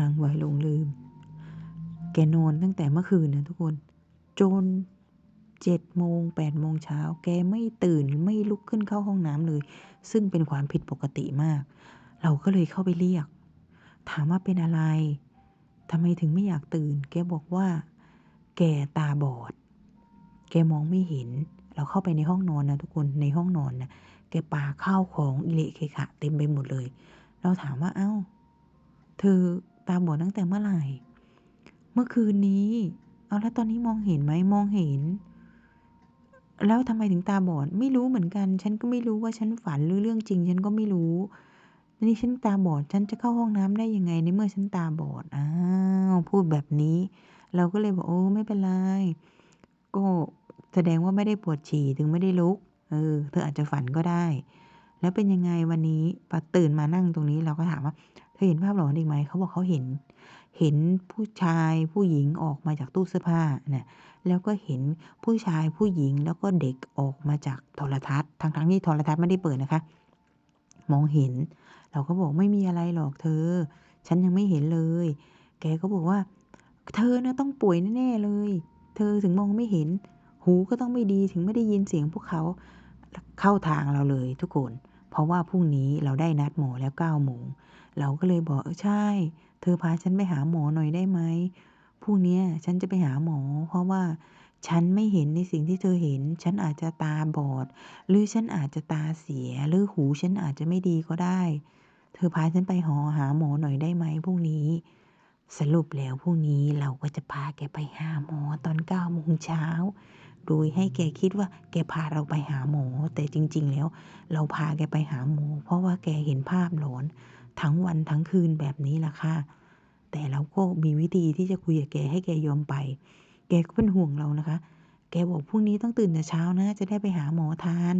รั่งไว้หลงลืม แกนอนตั้งแต่เมื่อคืนนะทุกคน จนเจ็ดโมงแปดโมงเช้า แกไม่ตื่นไม่ลุกขึ้นเข้าห้องน้ำเลย ซึ่งเป็นความผิดปกติมาก เราก็เลยเข้าไปเรียก ถามว่าเป็นอะไรทำไมถึงไม่อยากตื่น แกบอกว่า แกตาบอด แกมองไม่เห็น เราเข้าไปในห้องนอนนะทุกคน ในห้องนอนนะแกปาข้าวของอิเละเคขะเต็มไปหมดเลย เราถามว่าเอ้า เธอ ตาบอดตั้งแต่เมื่อไหร่ เมื่อคืนนี้ เอาแล้วตอนนี้มองเห็นไหมมองเห็น แล้วทำไมถึงตาบอดไม่รู้เหมือนกัน ฉันก็ไม่รู้ว่าฉันฝันหรือเรื่องจริง ฉันก็ไม่รู้นี่ฉันตาบอด ฉันจะเข้าห้องน้ำได้ยังไงในเมื่อฉันตาบอด อ้าว พูดแบบนี้ เราก็เลยบอกโอ้ไม่เป็นไร ก็แสดงว่าไม่ได้ปวดฉี่ถึงไม่ได้ลุก เออ เธออาจจะฝันก็ได้ แล้วเป็นยังไงวันนี้พอตื่นมานั่งตรงนี้เราก็ถามว่า เธอเห็นภาพหลอนอีกไหมเขาบอกเขาเห็น เห็นผู้ชายผู้หญิงออกมาจากตู้เสื้อผ้าเนี่ยแล้วก็เห็นผู้ชายผู้หญิงแล้วก็เด็กออกมาจากโทรทัศน์ทั้งทั้งที่โทรทัศน์ไม่ได้เปิดนะคะ มองเห็น เราก็บอกไม่มีอะไรหรอกเธอ ฉันยังไม่เห็นเลย แกก็บอกว่า เธอนะต้องป่วยแน่ๆเลย เธอถึงมองไม่เห็น หูก็ต้องไม่ดีถึงไม่ได้ยินเสียงพวกเขาเข้าทางเราเลยทุกคน เพราะว่าพรุ่งนี้เราได้นัดหมอแล้วเก้าโมงเราก็เลยบอกเออใช่ เธอพาฉันไปหาหมอหน่อยได้ไหมพรุ่งนี้ฉันจะไปหาหมอ เพราะว่าฉันไม่เห็นในสิ่งที่เธอเห็น ฉันอาจจะตาบอด หรือฉันอาจจะตาเสีย หรือหูฉันอาจจะไม่ดีก็ได้ เธอพาฉันไปหอหาหมอหน่อยได้ไหมพรุ่งนี้ สรุปแล้วพรุ่งนี้เราก็จะพาแกไปหาหมอตอนเก้าโมงเช้า โดยให้แกคิดว่าแกพาเราไปหาหมอ แต่จริง ๆ แล้ว เราพาแกไปหาหมอ เพราะว่าแกเห็นภาพหลอน ทั้งวันทั้งคืนแบบนี้ล่ะค่ะ แต่เราก็มีวิธีที่จะคุยกับแกให้แกยอมไป แกก็เป็นห่วงเรานะคะ แกบอกพรุ่งนี้ต้องตื่นแต่เช้านะ จะได้ไปหาหมอทัน